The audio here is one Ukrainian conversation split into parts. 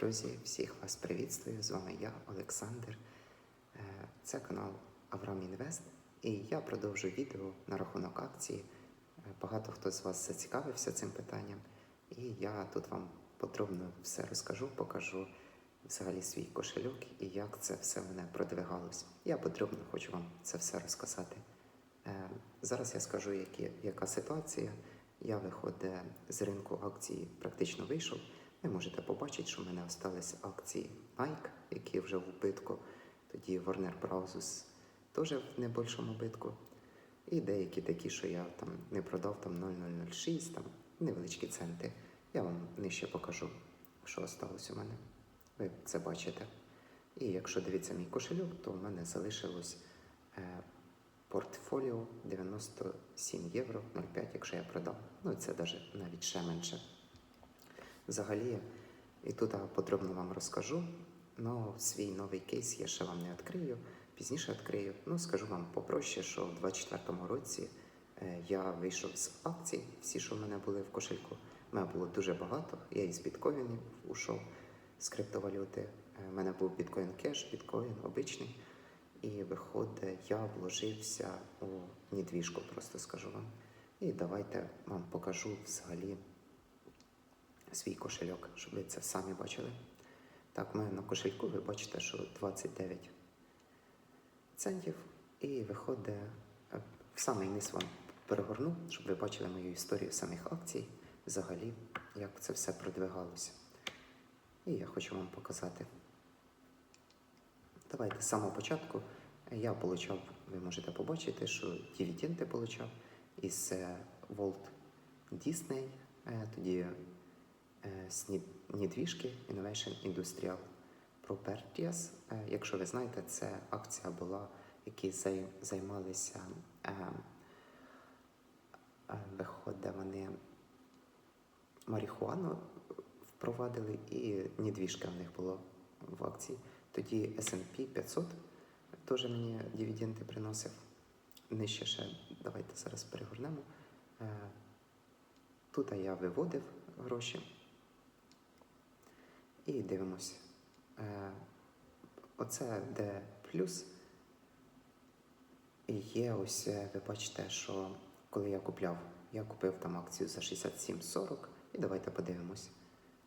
Друзі, всіх вас привітствую. З вами я, Олександр. Е, Це канал Авраам Інвест. І я продовжую відео на рахунок акції. Е, Багато хто з вас зацікавився цим питанням. І я тут вам подробно все розкажу, покажу взагалі свій кошельок і як це все мене продвигалось. Я подробно хочу вам це все розказати. Е, Зараз я скажу, які, яка ситуація. Я виходить з ринку акцій, практично вийшов. Ви можете побачити, що в мене залишились акції Nike, які вже в убитку. Тоді Warner Bros. теж в небольшому убитку. І деякі такі, що я там не продав там 0,006, там невеличкі центи. Я вам нижче покажу, що залишилось у мене. Ви це бачите. І якщо дивіться мій кошельок, то в мене залишилось е, портфоліо 97 євро 0,5, якщо я продав. Ну це навіть ще менше. Взагалі, і тут подробно вам розкажу. Ну, свій новий кейс я ще вам не відкрию, пізніше відкрию. Ну, скажу вам попроще, що в 24-му році е, я вийшов з акцій, всі, що в мене були в кошельку. У мене було дуже багато. Я із біткоїнів ушов з криптовалюти. У мене був біткоін кеш, біткоін обичний. І виходить, я вложився у недвіжку, просто скажу вам. І давайте вам покажу взагалі свій кошельок, щоб ви це самі бачили. Так, у мене на кошельку ви бачите, що 29 центів. І виходить, е, в самий низ вам перегорну, щоб ви бачили мою історію самих акцій, взагалі, як це все продвигалося. І я хочу вам показати. Давайте з самого початку я отримав, ви можете побачити, що дивіденди отримав із е, Walt Disney, е, тоді недвіжки Innovation Industrial Properties. Е, Якщо ви знаєте, це акція була, які займалися е, е, виходить, вони марихуану впровадили і недвіжка в них було в акції. Тоді S&P 500 теж мені дивіденди приносив. Нижче ще, давайте зараз перегорнемо. Е, Тут я виводив гроші. І дивимось. Е, Оце де плюс. І є ось, е, ви бачите, що коли я купляв, я купив там акцію за 67,40. І давайте подивимось.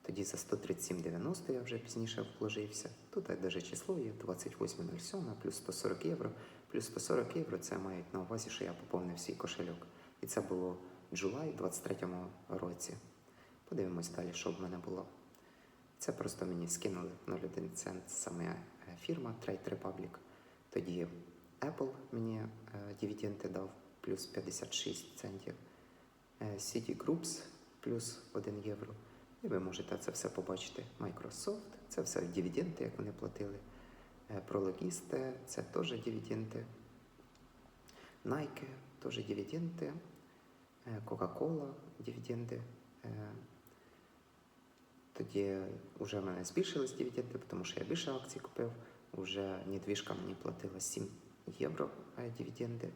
Тоді за 137,90 я вже пізніше вложився. Тут навіть число є 28,07 плюс 140 євро. Плюс 140 євро це мають на увазі, що я поповнив свій кошельок. І це було Джулай 23-му році. Подивимось далі, що в мене було. Це просто мені скинули 0,1 цент саме е, фірма Trade Republic. Тоді Apple мені е, дивіденди дав плюс 56 центів. Е, City Groups плюс 1 євро. І ви можете це все побачити. Microsoft, це все дивіденди, як вони платили. Е, це теж дивіденди. Nike, теж дивіденди. Е, Coca-Cola, дивіденди. Е, Тоді вже в мене збільшились дивіденди, тому що я більше акцій купив. Уже недвіжка мені платила 7 євро дивіденди.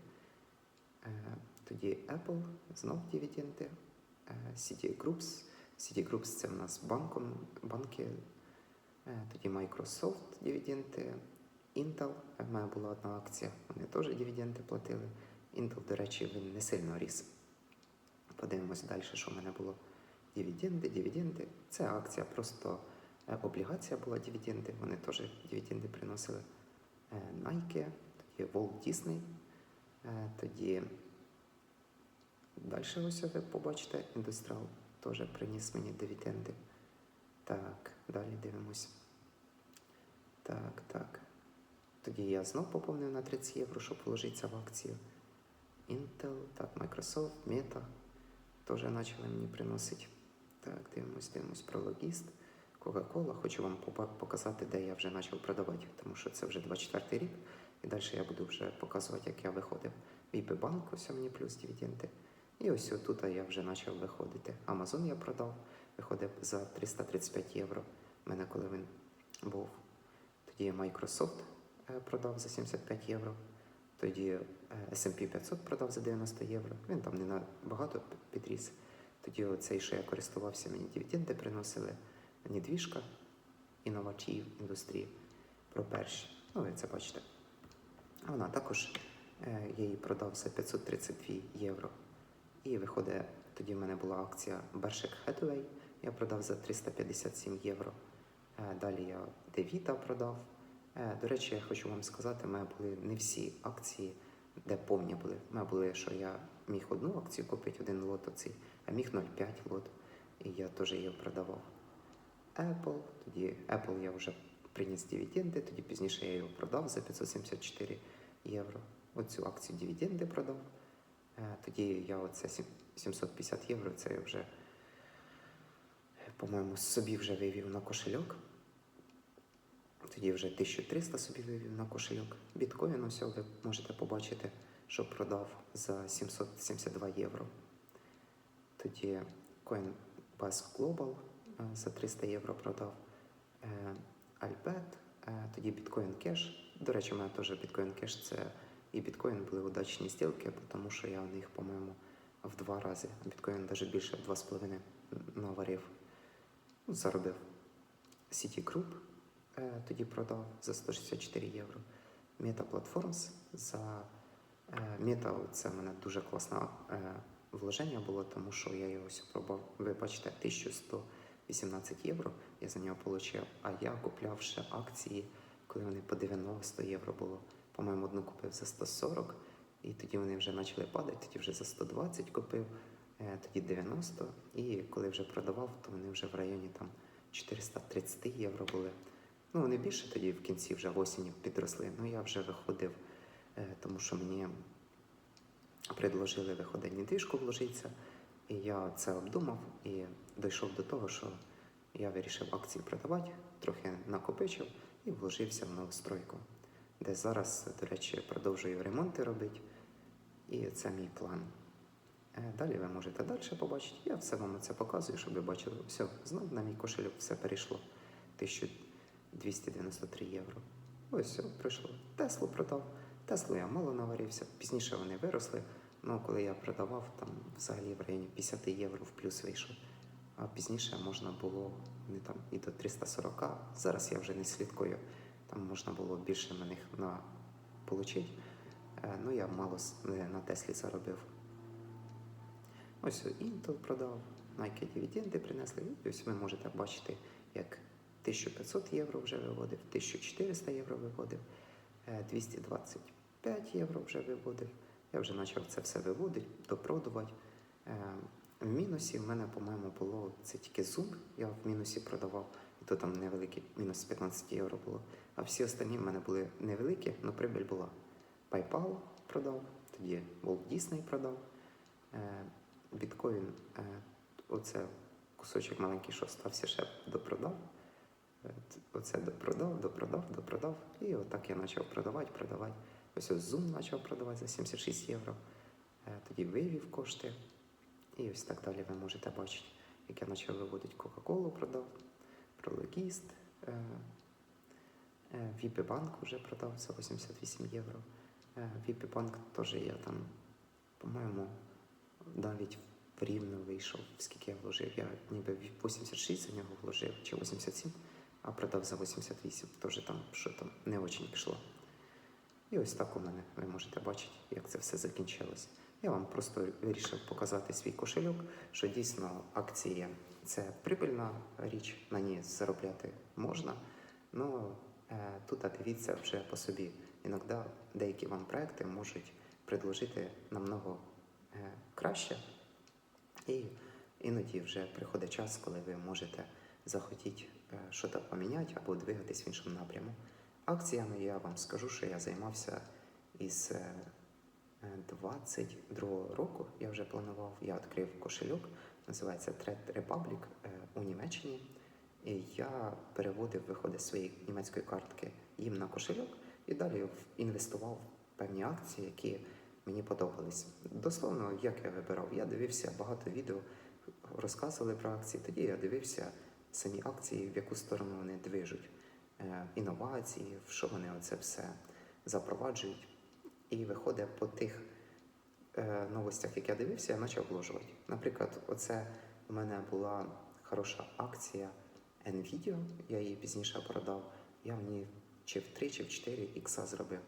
Е, Тоді Apple, знов дивіденди. Е, City Groups. City Groups це в нас банком, банки. Е, Тоді Microsoft дивіденди. Intel, в мене була одна акція, вони теж дивіденди платили. Intel, до речі, він не сильно ріс. Подивимось далі, що в мене було. Дивіденди, дивіденди. Це акція, просто е, облігація була дивіденди, вони теж дивіденди приносили. Е, Nike, тоді Walt Disney, е, тоді далі ось ви побачите, індустріал теж приніс мені дивіденди. Так, далі дивимось. Так, так. Тоді я знов поповнив на 30 євро, щоб вложитися в акцію. Intel, так, Microsoft, Meta теж почали мені приносити. Так, дивимось, дивимось про логіст. Coca-Cola. Хочу вам показати, де я вже почав продавати, тому що це вже 24 рік. І далі я буду вже показувати, як я виходив. VP банк, ось мені плюс дивіденди. І ось тут я вже почав виходити. Amazon я продав, виходив за 335 євро. У мене коли він був. Тоді Microsoft е, продав за 75 євро. Тоді е, S&P 500 продав за 90 євро. Він там не на багато підріс. Тоді оцей, що я користувався, мені дивіденди приносили. Недвіжка інновацій індустрії. Про перші. Ну, ви це бачите. Вона також е, я її продав за 532 євро. І виходить, тоді в мене була акція Berkshire Hathaway, я продав за 357 євро. Е, Далі я Девіта продав. Е, До речі, я хочу вам сказати, в мене були не всі акції, де повні були. У мене були, що я міг одну акцію купити, один лот оцей, а міг 0,5 лот. І я теж її продавав. Apple, тоді Apple я вже приніс дивіденди, тоді пізніше я його продав за 574 євро. Оцю акцію дивіденди продав. Е, Тоді я оце 750 євро, це я вже, по-моєму, собі вже вивів на кошельок. Тоді вже 1300 собі вивів на кошельок. Біткоін ось ви можете побачити, що продав за 772 євро. Тоді Coinbase Global е, за 300 євро продав. Alpet, е, тоді Bitcoin Cash. До речі, у мене теж Bitcoin Cash це і біткоін були удачні стілки, тому що я в них, по-моєму, в два рази. Біткоін навіть більше в 2,5 наварив. Заробив. Citigroup е, тоді продав за 164 євро. Meta Platforms за Meta це мене дуже класне е, вложення було, тому що я його ось пробував. Ви бачите, 1118 євро я за нього отримав, а я купляв ще акції, коли вони по 90 євро було. По-моєму, одну купив за 140, і тоді вони вже почали падати, тоді вже за 120 купив, е, тоді 90. І коли вже продавав, то вони вже в районі там 430 євро були. Ну, вони більше тоді в кінці вже в осені підросли. Ну я вже виходив, е, тому що мені предложили виходить недвіжку вложитися. І я це обдумав і дійшов до того, що я вирішив акції продавати, трохи накопичив і вложився в новостройку, де зараз, до речі, продовжую ремонти робити. І це мій план. Е, Далі ви можете далі побачити. Я все вам це показую, щоб ви бачили. Все, знову на мій кошельок все перейшло. 1293 євро. Ось все, прийшло. Теслу продав. Теслу я мало наварився. Пізніше вони виросли. Ну, коли я продавав, там взагалі в районі 50 євро в плюс вийшов. А пізніше можна було не там і до 340. Зараз я вже не слідкую. Там можна було більше на них на получити. Е, Ну, я мало на Теслі заробив. Ось Intel продав, Nike дивіденди принесли. І ось ви можете бачити, як 1500 євро вже виводив, 1400 євро виводив, е, 225 євро вже виводив. Я вже почав це все виводити, допродувати. Е, В мінусі в мене, по-моєму, було це тільки Zoom, я в мінусі продавав, і то там невеликий мінус 15 євро було. А всі останні в мене були невеликі, але прибиль була. PayPal продав, тоді Walt Disney продав. Е, Біткоін, е, оце кусочок маленький, що стався, ще допродав. Оце допродав, допродав, допродав. І отак я почав продавати, продавати. Ось ось Zoom почав продавати за 76 євро. Е, Тоді вивів кошти. І ось так далі ви можете бачити, як я почав виводити Кока-Колу, продав, Прологіст, е, е, Віпі банк вже продав за 88 євро. Е, Віпі банк теж я там, по-моєму, навіть в рівно вийшов, скільки я вложив. Я ніби 86 за нього вложив, чи 87, а продав за 88. Теж там, що там не дуже пішло. І ось так у мене ви можете бачити, як це все закінчилось. Я вам просто вирішив показати свій кошельок, що дійсно акції це прибильна річ, на ній заробляти можна. Ну е, тут дивіться вже по собі. Іноді деякі вам проекти можуть предложити намного е, краще. І іноді вже приходить час, коли ви можете захотіти е, щось поміняти або двигатись в іншому напряму. Акціями я вам скажу, що я займався із е, е, 22 року. Я вже планував, я відкрив кошельок, називається Trade Republic е, у Німеччині. І я переводив виходи своєї німецької картки їм на кошельок і далі інвестував в певні акції, які мені подобались. Дословно, як я вибирав, я дивився багато відео, розказували про акції. Тоді я дивився самі акції, в яку сторону вони движуть, інновації, в що вони оце все запроваджують. І виходить по тих е, новостях, як я дивився, я почав вложувати. Наприклад, оце у мене була хороша акція NVIDIA, я її пізніше продав. Я в ній чи в 3, чи в 4 ікса зробив.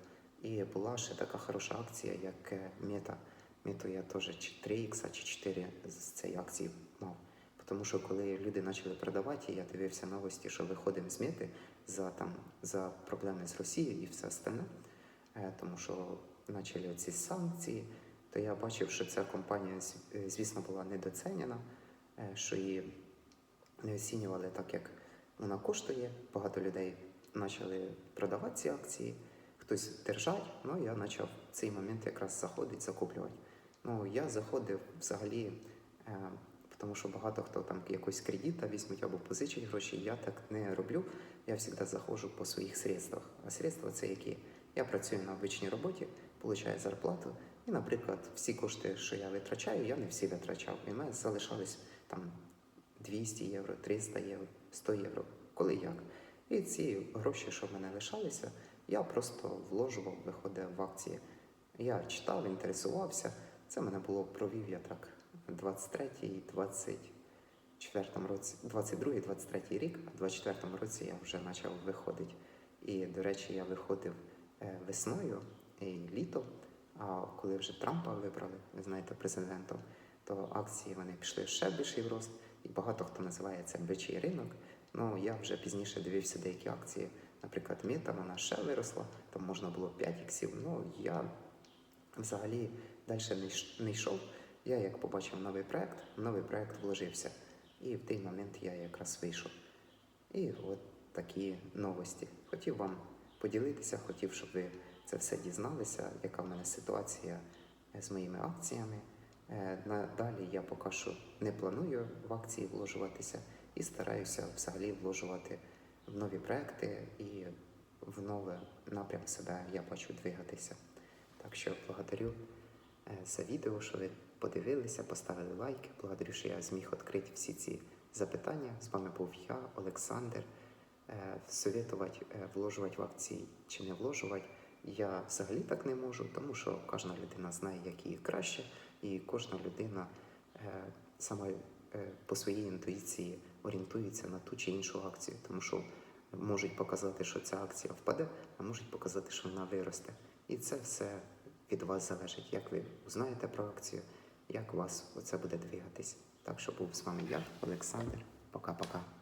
І була ще така хороша акція, як е, Мета. Мету я теж чи 3 ікса, чи 4 з цієї акції мав. Тому що коли люди почали продавати, я дивився новості, що виходимо з мети за, там, за проблеми з Росією і все остальне, Е, тому що почали ці санкції, то я бачив, що ця компанія, е, звісно, була недоцінена, е, що її не оцінювали так, як вона коштує. Багато людей почали продавати ці акції, хтось держать. Ну я почав в цей момент якраз заходити, закуплювати. Ну я заходив взагалі, тому що багато хто там якийсь кредит візьмуть або позичать гроші. Я так не роблю. Я завжди заходжу по своїх средствах. А средства це які? Я працюю на обичній роботі, получаю зарплату. І, наприклад, всі кошти, що я витрачаю, я не всі витрачав. І в мене залишались там 200 євро, 300 євро, 100 євро, коли як. І ці гроші, що в мене лишалися, я просто вложував, виходив в акції. Я читав, інтересувався. Це мене було провів я так 23-й, 24 році, 22-й, 23-й рік, а в 24-му році я вже почав виходити. І, до речі, я виходив е, весною і літом. А коли вже Трампа вибрали, ви знаєте, президентом, то акції вони пішли ще більший в рост, і багато хто називає це бичий ринок. Ну я вже пізніше дивився деякі акції. Наприклад, Мета, вона ще виросла, там можна було 5 іксів. Ну я взагалі далі не йшов. Я як побачив новий проект, новий проект вложився. І в той момент я якраз вийшов. І от такі новості. Хотів вам поділитися, хотів, щоб ви це все дізналися, яка в мене ситуація е, з моїми акціями. Е, Надалі я поки що не планую в акції вложуватися і стараюся взагалі вложувати в нові проекти і в новий напрям себе я бачу двигатися. Так що благодарю е, за відео, що ви подивилися, поставили лайки. Благодарю, що я зміг відкрити всі ці запитання. З вами був я, Олександр. Е, Советувати е, вложувати в акції чи не вложувати. Я взагалі так не можу, тому що кожна людина знає, як їй краще, і кожна людина е, саме е, по своїй інтуїції орієнтується на ту чи іншу акцію, тому що можуть показати, що ця акція впаде, а можуть показати, що вона виросте. І це все від вас залежить, як ви знаєте про акцію, як у вас оце буде двигатись. Так що був з вами я, Олександр. Пока-пока.